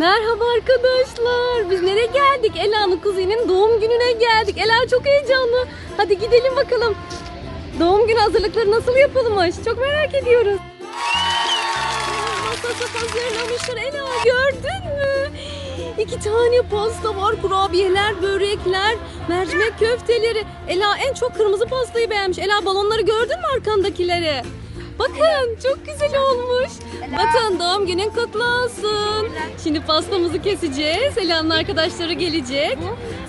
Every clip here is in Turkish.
Merhaba arkadaşlar. Biz nereye geldik? Ela'nın kuzeninin doğum gününe geldik. Ela çok heyecanlı. Hadi gidelim bakalım. Doğum günü hazırlıkları nasıl yapılmış? Çok merak ediyoruz. Masası hazırlamışlar. Ela gördün mü? İki tane pasta var. Kurabiyeler, börekler, mercimek köfteleri. Ela en çok kırmızı pastayı beğenmiş. Ela balonları gördün mü arkandakileri? Bakın çok güzel olmuş. Bakın doğum günün kutlu olsun. Şimdi pastamızı keseceğiz. Ela'nın arkadaşları gelecek.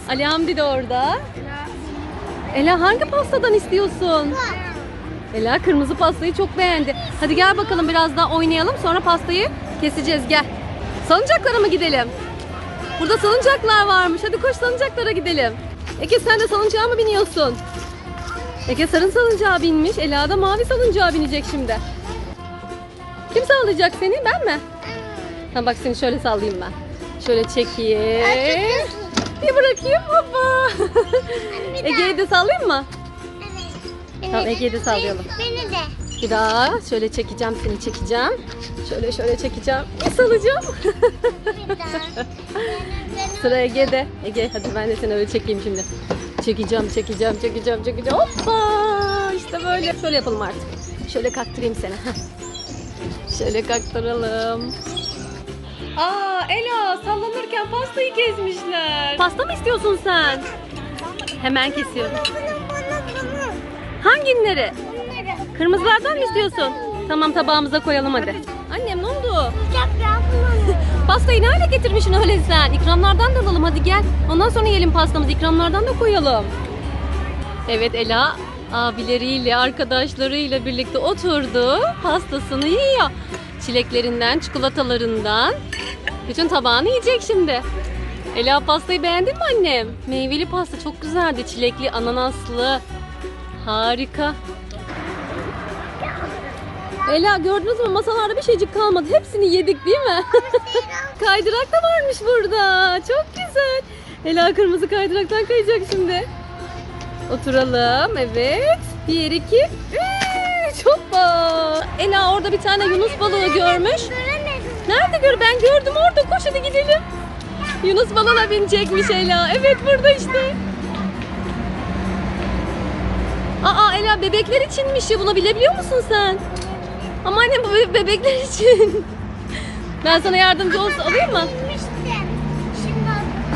Ali Hamdi de orada. Ela hangi pastadan istiyorsun? Ela kırmızı pastayı çok beğendi. Hadi gel bakalım biraz daha oynayalım. Sonra pastayı keseceğiz. Gel. Salıncaklara mı gidelim? Burada salıncaklar varmış. Hadi koş salıncaklara gidelim. Ege sen de salıncağa mı biniyorsun? Ege sarı salıncağa binmiş. Ela da mavi salıncağa binecek şimdi. Kim sallayacak seni? Ben mi? Ha bak seni şöyle sallayayım ben. Şöyle çekeyim. Bir bırakayım hoppa. Ege'yi de sallayayım mı? Tamam, Ege'yi de sallayalım. Beni de. Bir daha şöyle çekeceğim seni çekeceğim. Şöyle şöyle çekeceğim. Bir salacağım. Bir daha. Sıra Ege'de. Ege hadi ben de seni öyle çekeyim şimdi. Çekeceğim, çekeceğim, çekeceğim, çekeceğim. Hoppa! İşte böyle. Şöyle yapalım artık. Şöyle kaktırayım seni. Şöyle kaktıralım. Aa Ela sallanırken pastayı kesmişler. Pasta mı istiyorsun sen? Hemen kesiyorum. Hanginleri? Kırmızılardan mı istiyorsun? Tamam tabağımıza koyalım hadi. Annem ne oldu? Pastayı ne hale getirmişsin öyle sen? İkramlardan da alalım hadi gel. Ondan sonra yiyelim pastamızı. İkramlardan da koyalım. Evet Ela abileriyle, arkadaşlarıyla birlikte oturdu. Pastasını yiyor. Çileklerinden, çikolatalarından. Bütün tabağını yiyecek şimdi. Ela pastayı beğendin mi annem? Meyveli pasta çok güzeldi. Çilekli, ananaslı. Harika. Ela gördünüz mü masalarda bir şeycik kalmadı. Hepsini yedik değil mi? Kaydırak da varmış burada. Çok güzel. Ela kırmızı kaydıraktan kayacak şimdi. Oturalım. Evet. Bir, iki, üç. Hoppa. Ela orada bir tane Yunus balığı görmüş. Nerede gör? Ben gördüm orada. Koş hadi gidelim. Yunus balığına binecekmiş Ela. Evet burada işte. Aa Ela bebekler içinmiş ya. Bunu bilebiliyor musun sen? Ama anne bu be- bebekler için. Ben sana yardımcı olsa alayım mı? Binmiştim. Şimdi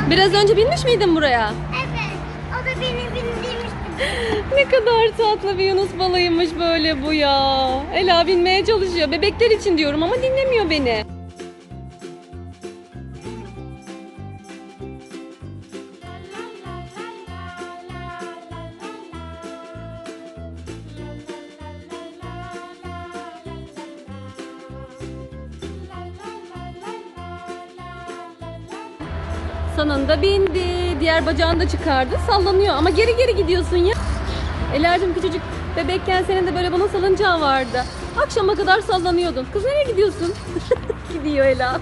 o- Biraz önce binmiş miydin buraya? evet. O da beni bindirmişti. Ne kadar tatlı bir Yunus balığıymış böyle bu ya. Ela binmeye çalışıyor. Bebekler için diyorum ama dinlemiyor beni. Sonunda bindi. Diğer bacağını da çıkardı. Sallanıyor ama geri geri gidiyorsun ya. Ela'cığım küçücük bebekken senin de böyle bunun salıncağı vardı. Akşama kadar sallanıyordun. Kız nereye gidiyorsun? Gidiyor Ela.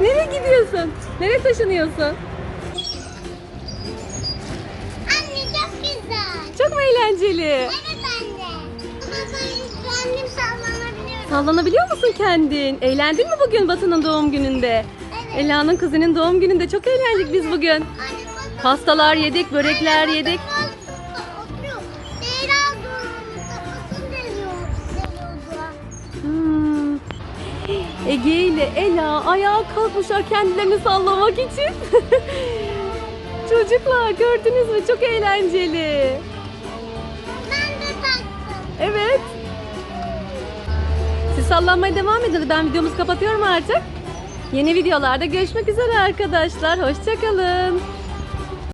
nereye gidiyorsun? Nereye taşınıyorsun? Anne çok güzel. Çok mu eğlenceli? Evet anne. Ama ben kendim sallanabiliyorum. Sallanabiliyor musun kendin? Eğlendin mi bugün Batı'nın doğum gününde? Ela'nın kızının doğum gününde çok eğlendik biz bugün. Pastalar yedik, börekler yedik. Hmm. Ege ile Ela ayağa kalkmışlar kendilerini sallamak için. Çocuklar gördünüz mü? Çok eğlenceli. Ben de taktım. Evet. Siz sallanmaya devam edin. Ben videomuzu kapatıyorum artık. Yeni videolarda görüşmek üzere arkadaşlar. Hoşçakalın.